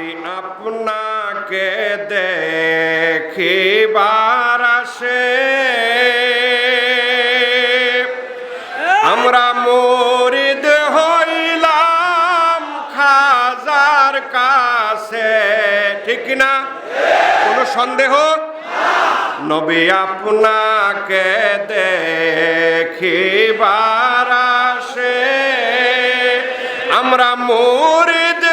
নবী আপনাকে দেখিবার আসে, আমরা মুরিদ হইলাম খাজার কাছে, ঠিক না? কোনো সন্দেহ? নবী আপনাকে দেখিবার আসে, আমরা মুরিদ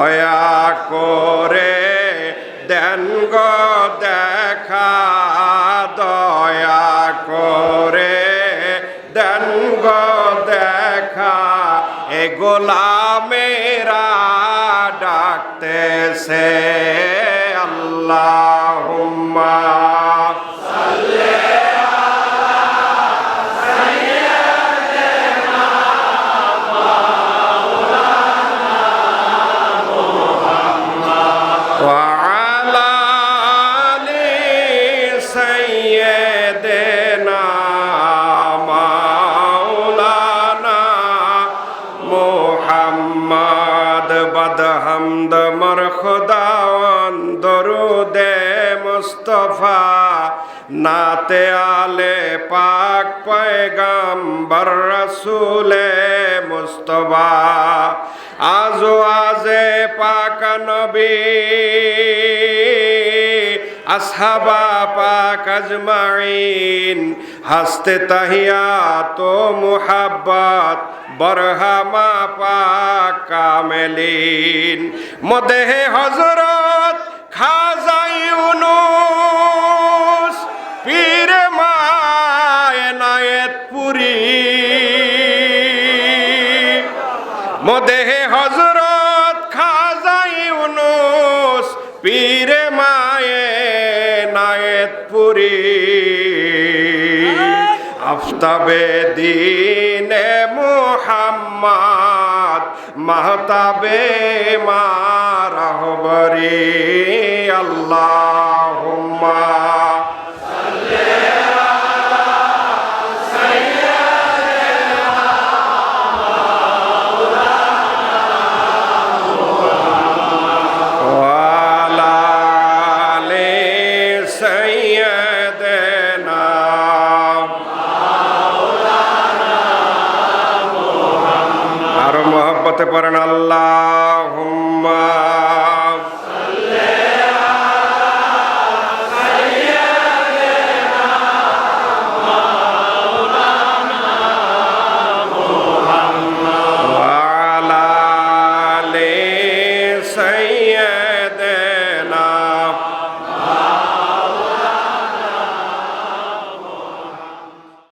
দয়া করে দেন গো দেখা দয়া করে দেন গো দেখা। এ গোলামেরা ডাকতেছে আল্লাহুম্মা। وعلى آل سيدنا مولانا محمد بد حمد مرخداوان درود মুস্তফা নাতে আলে পাক পয়গাম্বর রসুলে মুস্তফা আজো আজে পাক নবী আসহাবা পাক আজমাইন, হাসতে তাহিয়া তো মুহাব্বত, বরহামা পাক কামেলিন। মদেহে হজরত খাজাই ইউনুস, পীর মায়নায়েত পুরী মদেহে হজরত খাজাই ইউনুস, পীর পুরী আফতাবে দিনে মোহাম্মদ মাহতাবে মারহবরি। আল্লাহুম্মা পড়েন আল্লাহ